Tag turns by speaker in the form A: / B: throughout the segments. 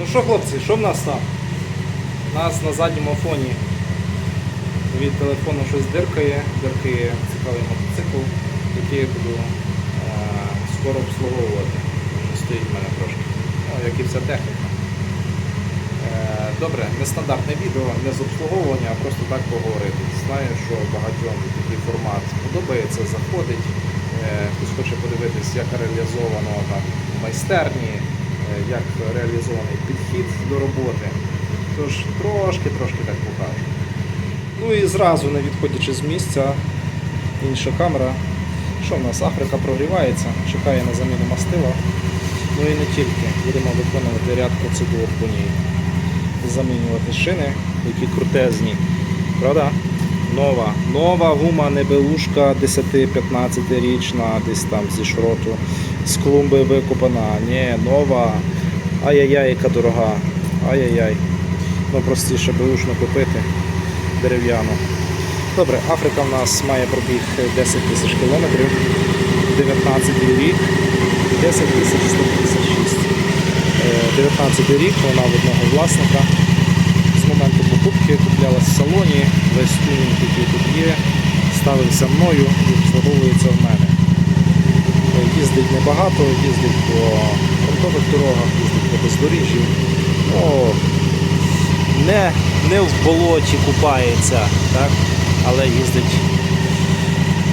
A: Ну що, хлопці, що в нас там? У нас на задньому фоні від телефону щось диркає, диркає цікавий мотоцикл, який я буду е, скоро обслуговувати. Стоїть в мене трошки. Ну, як і вся техніка. Е, Добре, нестандартне відео, не з обслуговування, а просто так поговорити. Знаю, що багатьом такий формат подобається, заходить. Е, Хтось хоче подивитись, як реалізовано там в майстерні, як реалізований підхід до роботи. Тож трошки-трошки так покажу. Ну і зразу, не відходячи з місця, інша камера. Що в нас? Африка прогрівається, чекає на заміну мастила. Ну і не тільки. Будемо виконувати ряд процедур по ній. Замінювати шини, які крутезні. Правда? Нова. Нова гума небелушка 10-15 річна, десь там зі шроту, з клумби викопана. Ні, нова. Ай-яй-яй, яка дорога. Ай-яй-яй. Ну простіше беушну купити дерев'яну. Добре, Африка в нас має пробіг 10 тисяч кілометрів, 19 рік, 10 тисяч 156. Е, 19 рік вона в одного власника. З моменту покупки куплялась в салоні, весь тюнінг, який тут є, ставився мною і обслуговується в мене. Е, Їздить небагато, їздить по фронтових дорогах, їздить по бездоріжжі. Ну, не, не в болоті купається, так? але їздить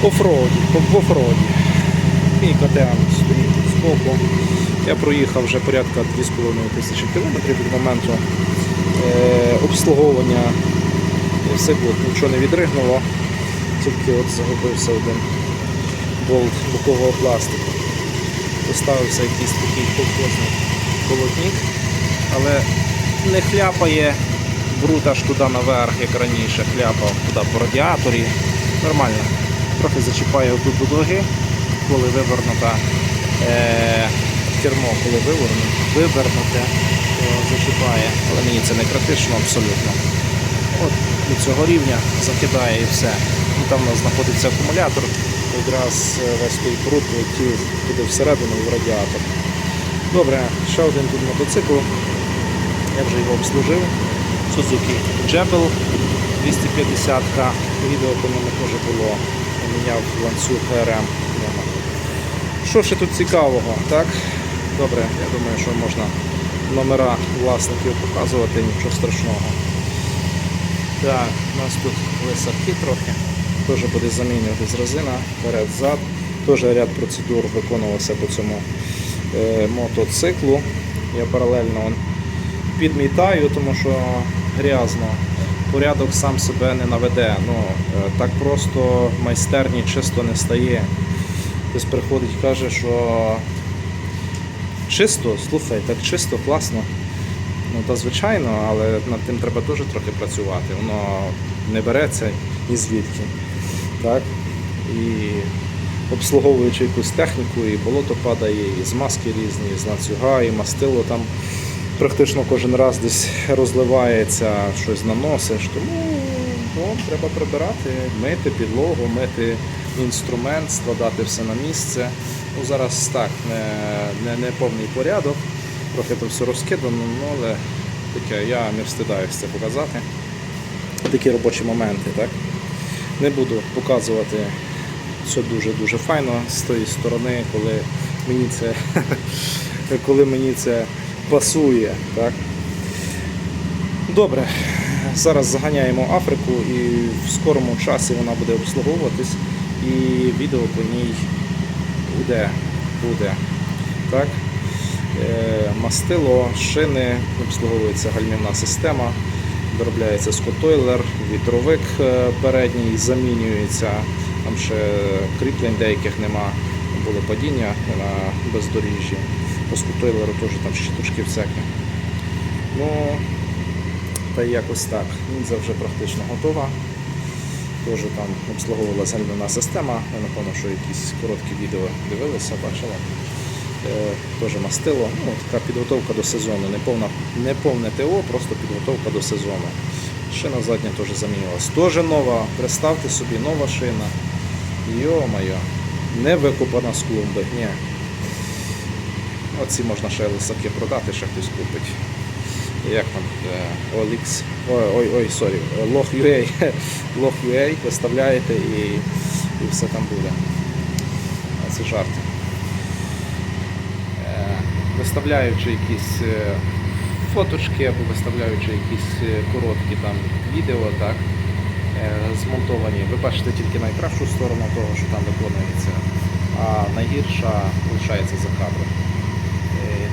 A: офроді, по в офроді. Мій КТМ стоїть з боку. Я проїхав вже порядка 2,5 тисячі кілометрів від моменту е, обслуговування. Все було, нічого не відригнуло, тільки от загубився один болт бокового пластику. Поставився якийсь такий колхозний полотник, але не хляпає бруд туди наверх, як раніше хляпав, туди по радіаторі. Нормально. Трохи зачіпає отут до ноги, коли вивернута е, кермо, коли виверну, вивернуте, то зачіпає. Але мені це не критично абсолютно. От до цього рівня закидає і все. І там у нас знаходиться акумулятор, якраз е, весь той бруд летів туди всередину в радіатор. Добре, ще один тут мотоцикл. Я вже його обслужив. Suzuki Jebel 250 к Відео по ньому теж було. Поміняв ланцюг ГРМ. Що ще тут цікавого? Так? Добре, я думаю, що можна номера власників показувати, нічого страшного. Так, у нас тут висадки трохи. Теж буде замінюватись резина, перед-зад. Теж ряд процедур виконувався по цьому е, мотоциклу. Я паралельно підмітаю, тому що грязно. Порядок сам себе не наведе. Ну, е, так просто в майстерні чисто не стає. Хтось приходить і каже, що чисто, слухай, так чисто, класно. Ну, та звичайно, але над тим треба теж трохи працювати. Воно не береться ні звідки. Так? І обслуговуючи якусь техніку, і болото падає, і змазки різні, і з ланцюга, і мастило там практично кожен раз десь розливається, щось наносиш. Тому ну, треба прибирати, мити підлогу, мити інструмент, складати все на місце. Ну, зараз так, не, не, не повний порядок, трохи то все розкидано, ну, але таке, я не встидаюся це показати. Такі робочі моменти. Так? Не буду показувати все дуже-дуже файно з тої сторони, коли мені це, коли мені це пасує. Так? Добре, зараз заганяємо Африку і в скорому часі вона буде обслуговуватись і відео по ній буде. буде. Так? Е, Мастило, шини, обслуговується гальмівна система, доробляється скотойлер, вітровик е, передній замінюється, там ще кріплень деяких нема, було падіння на бездоріжжі. По скотойлеру теж там щиточки всякі. Ну, та якось так. Ніндзя вже практично готова. Теж там обслуговувалася гальмівна система. Я напевно, що якісь короткі відео дивилися, бачили. Е, Теж мастило. Ну, така підготовка до сезону. Не, повна, не повне ТО, просто підготовка до сезону. Шина задня теж замінювалася. Теж нова. Представте собі, нова шина. Йо-моє, не викопана з клумби. Ні. Оці можна ще лисаки продати, ще хтось купить. як там е, OLX, ой, ой, ой, сорі, Log.ua, Log.ua виставляєте і, і все там буде. Це жарт. Виставляючи якісь е, фоточки або виставляючи якісь е, короткі там відео, так, е, змонтовані, ви бачите тільки найкращу сторону того, що там виконується, а найгірша лишається за кадром.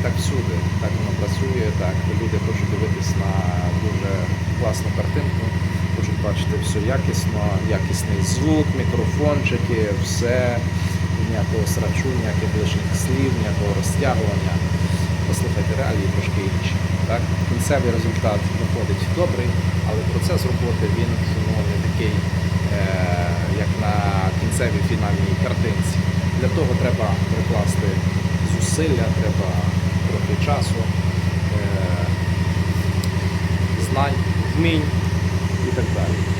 A: Так всюди, так воно працює, так. Люди хочуть дивитись на дуже класну картинку, хочуть бачити все якісно, якісний звук, мікрофончики, все, ніякого срачу, ніяких лишніх слів, ніякого розтягування. Послухайте, реалії трошки інші. Так? Кінцевий результат виходить добрий, але процес роботи він ну, не такий, е, як на кінцевій фінальній картинці. Для того треба прикласти зусилля, треба трохи часу, е, знань, вмінь і так далі.